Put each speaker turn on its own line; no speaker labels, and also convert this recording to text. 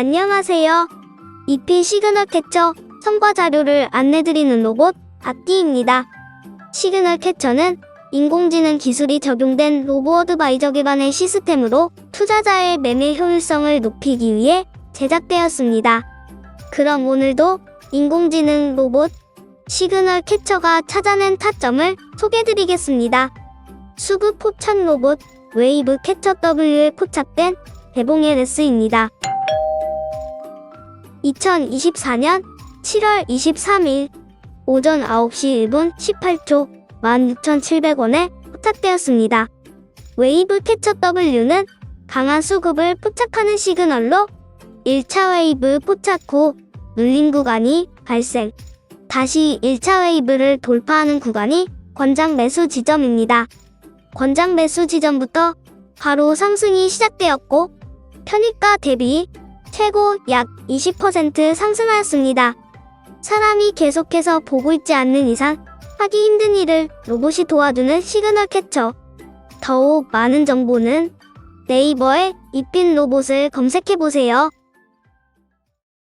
안녕하세요. EP 시그널 캐처 성과 자료를 안내드리는 로봇 앞뒤입니다. 시그널 캐처는 인공지능 기술이 적용된 로보 어드바이저 기반의 시스템으로 투자자의 매매 효율성을 높이기 위해 제작되었습니다. 그럼 오늘도 인공지능 로봇 시그널 캐처가 찾아낸 타점을 소개드리겠습니다. 수급 포착 로봇 웨이브 캐처 W에 포착된 대봉의 레스입니다. 2024년 7월 23일 오전 9시 1분 18초 16,700원에 포착되었습니다. 웨이브 캐처 W는 강한 수급을 포착하는 시그널로 1차 웨이브 포착 후 눌림 구간이 발생. 다시 1차 웨이브를 돌파하는 구간이 권장 매수 지점입니다. 권장 매수 지점부터 바로 상승이 시작되었고 편입가 대비 최고 약 20% 상승하였습니다. 사람이 계속해서 보고 있지 않는 이상 하기 힘든 일을 로봇이 도와주는 시그널 캐쳐. 더욱 많은 정보는 네이버에 이핀 로봇을 검색해보세요.